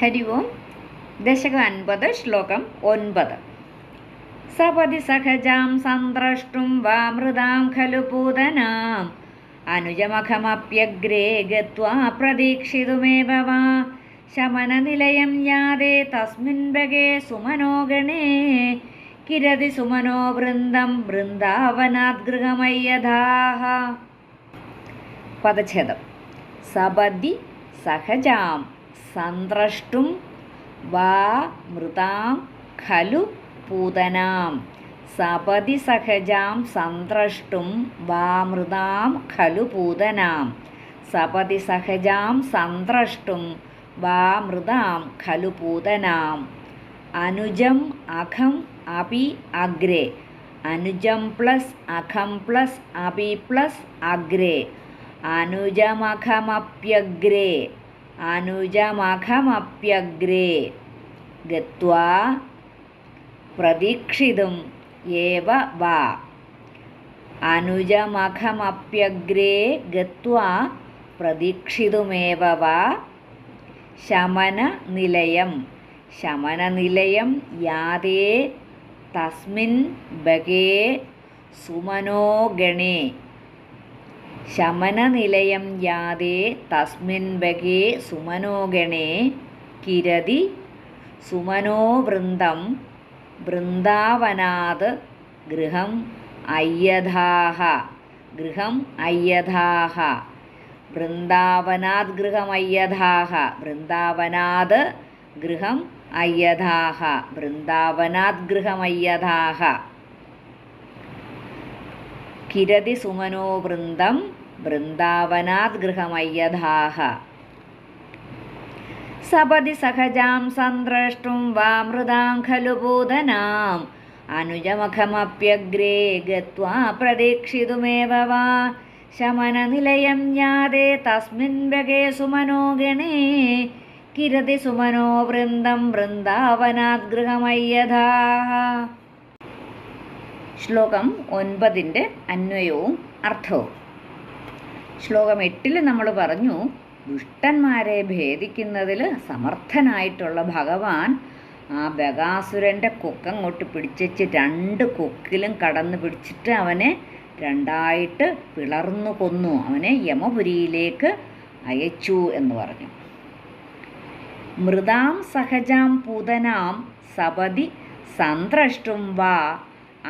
ഹരി ഓം ദശകം അൻപത് ശ്ലോകം ഒൻപത്. സപതി സഹജാം സന്ത്രഷ്ടും വാമൃതാം ഖലു പൂതനാം. അനുജമഖമപ്യഗ്രേ ഗത്വാ പ്രതീക്ഷിതുമേവ വാ. ശമനനിലയം യാതേ തസ്മിൻ ബഗേ സുമനോഗണേ. കിരതി സുമനോ വൃന്ദം വൃന്ദാവനാദ്ഗൃഹമയ്യഥാഹ പദച്ഛേദം. സപതി സഹജാം സന്ത്രഷ്ടും വാ മൃതാം ഖലു പൂതനാം. സപതി സഹജാം സന്ത്രഷ്ടും വാ മൃതാം ഖലു പൂതനാം. സപതി സഹജാം സന്ത്രഷ്ടും വാ മൃതാം ഖലു പൂതനാം. അനുജം അഖം അപി അഗ്രേ. അനുജം പ്ലസ് അഖം പ്ലസ് അപി പ്ലസ് അഗ്രേ. അനുജമഖമപ്യഗ്രേ. അനുജമഖമപ്യഗ്രേ ഗത്വാ പ്രതീക്ഷിതും ഏവ വാ. അനുജമഖമപ്യഗ്രേ ഗത്വാ പ്രതീക്ഷിതുമേവ വാ. ശമനനിലയം. ശമനനിലയം യാതേ തസ്മിൻ ബഗേ സുമനോഗണേ ശമനനിലയം യാതേ തസ്മിൻ ബഗേ സുമനോഗണേ കിരതി സുമനോവൃന്ദം വൃന്ദാവനാത് ഗൃഹം അയ്യഥാഹ ഗൃഹം അയ്യഥാഹ വൃന്ദാവനാത് ഗൃഹമയ്യഥാഹ വൃന്ദാവനാത് ഗൃഹം അയ്യഥാഹ വൃന്ദാവനാത് ഗൃഹമയ്യഥാഹ കിരതി സുമനോ വൃന്ദം വൃന്ദാവനാത് ഗൃഹമയ്യഥാഹ. സപതി സഹജാം സന്ദ്രഷ്ടും വാ മൃതാം ഖലു പൂതനാം അനുജമഖമപ്യഗ്രേ ഗത്വാ പ്രതീക്ഷിതുമേവ വാ. ശമനനിലയം ജ്ഞാതെ തസ്മിൻ ബഗേ സുമനോ ഗണേ. കിരതി സുമനോ വൃന്ദം വൃന്ദാവനാത് ഗൃഹമയ്യഥാഹ. ശ്ലോകം ഒൻപതിന്റെ അന്വയവും അർത്ഥവും. ശ്ലോകം എട്ടിൽ നമ്മൾ പറഞ്ഞു ദുഷ്ടന്മാരെ ഭേദിക്കുന്നതിൽ സമർത്ഥനായിട്ടുള്ള ഭഗവാൻ ആ ബഗാസുരന്റെ കൊക്കങ്ങോട്ട് പിടിച്ചു രണ്ട് കൊക്കിലും കടന്ന് പിടിച്ചിട്ട് അവനെ രണ്ടായിട്ട് പിളർന്നു കൊന്നു. അവനെ യമപുരിയിലേക്ക് അയച്ചു എന്ന് പറഞ്ഞു. മൃതാം സഹജാം പൂതനാം സപതി സന്ത്രഷ്ടും വാ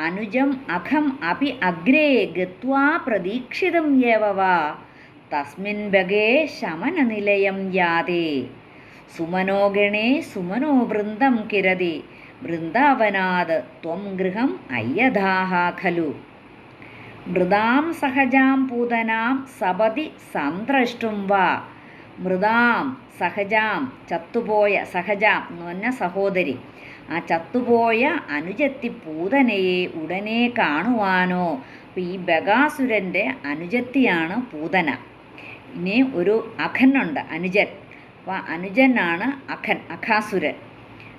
അനുജം അഖം അപി അഗ്രേ ഗത്വാ പ്രതീക്ഷിതം യേവ വാ. തസ്മിൻ ബഗേ ശമനനിലയം യാതേ. സുമനോഗണേ സുമനോ വൃന്ദം കിരതി. വൃന്ദാവനാത് ത്വം ഗൃഹം അയ്യഥാഹ ഖലു. മൃതാം സഹജാം പൂതനാം സപതി സന്ത്രഷ്ടും വാ. മൃതാം സഹജാം ചത്തുപോയ സഹജാം എന്ന് പറഞ്ഞ സഹോദരി. ആ ചത്തുപോയ അനുജത്തി പൂതനയെ ഉടനെ കാണുവാനോ. ഈ ബഗാസുരന്റെ അനുജത്തിയാണ് പൂതന. ഇനി ഒരു അഖനുണ്ട് അനുജൻ. അപ്പോൾ അനുജനാണ് അഖൻ അഖാസുരൻ.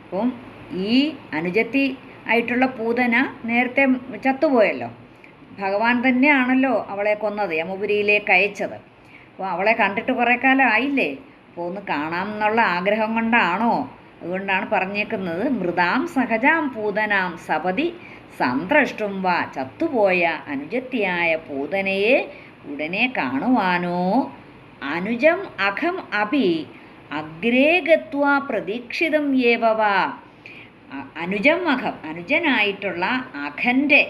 അപ്പം ഈ അനുജത്തി ആയിട്ടുള്ള പൂതന നേരത്തെ ചത്തുപോയല്ലോ. ഭഗവാൻ തന്നെയാണല്ലോ അവളെ കൊന്നത് യമപുരിയിലേക്ക് അയച്ചത്. അപ്പോൾ അവളെ കണ്ടിട്ട് കുറേ കാലം ആയില്ലേ? അപ്പോൾ ഒന്ന് കാണാം എന്നുള്ള ആഗ്രഹം കൊണ്ടാണോ? അതുകൊണ്ടാണ് പറഞ്ഞേക്കുന്നത് മൃതാം സഹജാം പൂതനാം സപതി സന്ത്രഷ്ടും വാ ചത്തുപോയ അനുജത്തിയായ പൂതനയെ ഉടനെ കാണുവാനോ? അനുജം അഖം അപി അഗ്രേ ഗത്വാ പ്രതീക്ഷിതം ഏവ വാ. അനുജം അഖം അനുജനായിട്ടുള്ള അഖന്റെ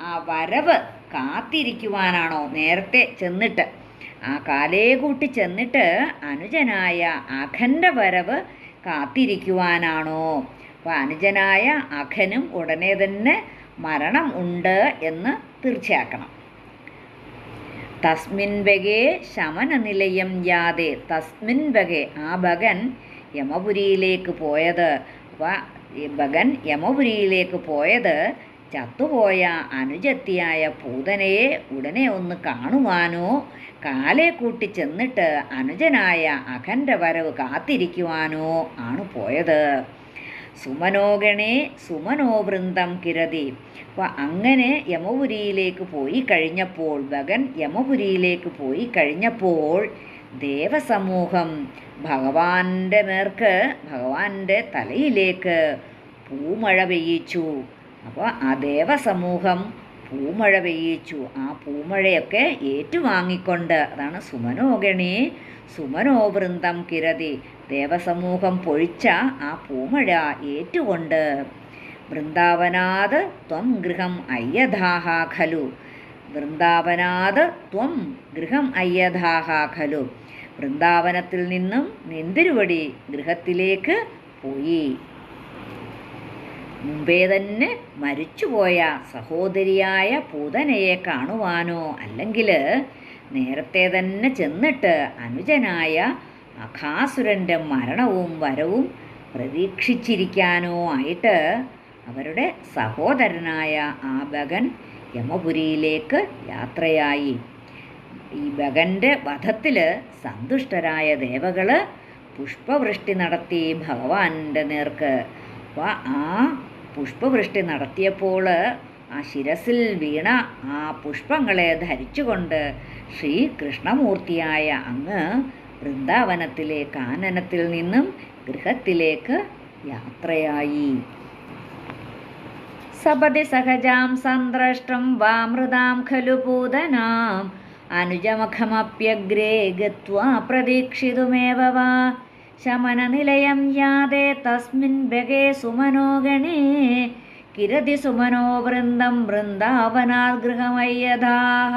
ആ വരവ് കാത്തിരിക്കുവാനാണോ നേരത്തെ ചെന്നിട്ട്? ആ കാലേ കൂട്ടി ചെന്നിട്ട് അനുജനായ അഖന്റെ വരവ് കാത്തിരിക്കുവാനാണോ? അപ്പോൾ അനുജനായ അഖനും ഉടനെ തന്നെ മരണം ഉണ്ട് എന്ന് തീർച്ചയാക്കണം. തസ്മിൻ ബഗേ ശമനനിലയം യാതെ. തസ്മിൻ ബഗേ ആ ഭഗൻ യമപുരിയിലേക്ക് പോയത്. അപ്പോൾ ഭഗൻ യമപുരിയിലേക്ക് പോയത് ചത്തുപോയ അനുജത്തിയായ പൂതനയെ ഉടനെ ഒന്ന് കാണുവാനോ? കാലെ കൂട്ടി ചെന്നിട്ട് അനുജനായ അഖന്റെ വരവ് കാത്തിരിക്കുവാനോ ആണ് പോയത്. സുമനോഗണേ സുമനോ വൃന്ദം കിരതി. അപ്പോൾ അങ്ങനെ യമപുരിയിലേക്ക് പോയി കഴിഞ്ഞപ്പോൾ ഭഗൻ യമപുരിയിലേക്ക് പോയി കഴിഞ്ഞപ്പോൾ ദേവസമൂഹം ഭഗവാന്റെ നേർക്ക് ഭഗവാന്റെ തലയിലേക്ക് പൂമഴ പെയ്യിച്ചു. അപ്പോൾ ആ ദേവസമൂഹം പൂമഴ പെയ്യിച്ചു. ആ പൂമഴയൊക്കെ ഏറ്റുവാങ്ങിക്കൊണ്ട് അതാണ് സുമനോഗണി സുമനോവൃന്ദം കിരതി. ദേവസമൂഹം പൊഴിച്ച ആ പൂമഴ ഏറ്റുകൊണ്ട് വൃന്ദാവനാത് ത്വം ഗൃഹം അയ്യധാഹ ഖലു. വൃന്ദാവനാത് ത്വം ഗൃഹം അയ്യധാഹ ഖലു. വൃന്ദാവനത്തിൽ നിന്നും നെന്തിരുവടി ഗൃഹത്തിലേക്ക് പോയി. മുമ്പേ തന്നെ മരിച്ചുപോയ സഹോദരിയായ പൂതനയെ കാണുവാനോ അല്ലെങ്കിൽ നേരത്തെ തന്നെ ചെന്നിട്ട് അനുജനായ അഖാസുരന്റെ മരണവും വരവും പ്രതീക്ഷിച്ചിരിക്കാനോ ആയിട്ട് അവരുടെ സഹോദരനായ ആ ഭഗൻ യമപുരിയിലേക്ക് യാത്രയായി. ഈ ഭഗന്റെ വധത്തിൽ സന്തുഷ്ടരായ ദേവകൾ പുഷ്പവൃഷ്ടി നടത്തി ഭഗവാന്റെ നേർക്ക് അപ്പോൾ ആ പുഷ്പവൃഷ്ടി നടത്തിയപ്പോൾ ആ ശിരസിൽ വീണ ആ പുഷ്പങ്ങളെ ധരിച്ചുകൊണ്ട് ശ്രീകൃഷ്ണമൂർത്തിയായ അങ്ങ് വൃന്ദാവനത്തിലെ കാനനത്തിൽ നിന്നും ഗൃഹത്തിലേക്ക് യാത്രയായി. സപതി സഹജാം സന്ദ്രഷ്ടം വാമൃതാം ഖലു പൂതനാം. അനുജമഖമപ്യഗ്രേ ഗത്വാ പ്രതീക്ഷിതുമേവ വാ. ശമനനിലയം യാതെ തസ്മിൻ ബഗേ സുമനോഗണേ കിരതി സുമനോ വൃന്ദം വൃന്ദാവനാത് ഗൃഹമയ്യഥാः